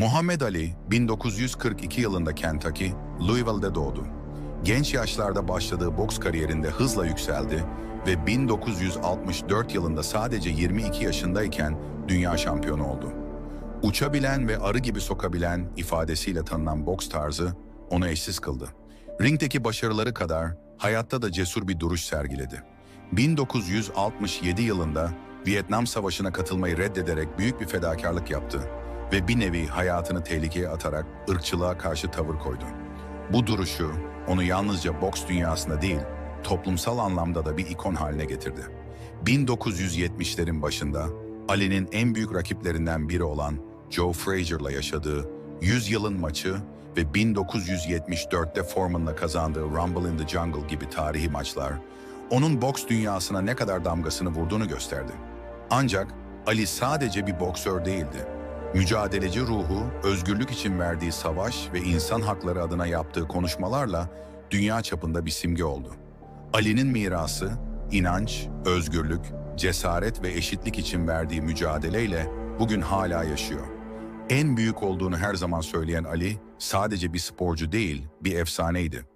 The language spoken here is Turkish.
Muhammed Ali 1942 yılında Kentucky, Louisville'de doğdu. Genç yaşlarda başladığı boks kariyerinde hızla yükseldi ve 1964 yılında sadece 22 yaşındayken dünya şampiyonu oldu. Uçabilen ve arı gibi sokabilen ifadesiyle tanınan boks tarzı onu eşsiz kıldı. Ringdeki başarıları kadar hayatta da cesur bir duruş sergiledi. 1967 yılında Vietnam Savaşı'na katılmayı reddederek büyük bir fedakarlık yaptı ve bir nevi hayatını tehlikeye atarak ırkçılığa karşı tavır koydu. Bu duruşu onu yalnızca boks dünyasında değil, toplumsal anlamda da bir ikon haline getirdi. 1970'lerin başında Ali'nin en büyük rakiplerinden biri olan Joe Frazier'la yaşadığı 100 yılın maçı ve 1974'te Foreman'la kazandığı Rumble in the Jungle gibi tarihi maçlar onun boks dünyasına ne kadar damgasını vurduğunu gösterdi. Ancak Ali sadece bir boksör değildi. Mücadeleci ruhu, özgürlük için verdiği savaş ve insan hakları adına yaptığı konuşmalarla dünya çapında bir simge oldu. Ali'nin mirası, inanç, özgürlük, cesaret ve eşitlik için verdiği mücadeleyle bugün hala yaşıyor. En büyük olduğunu her zaman söyleyen Ali, sadece bir sporcu değil, bir efsaneydi.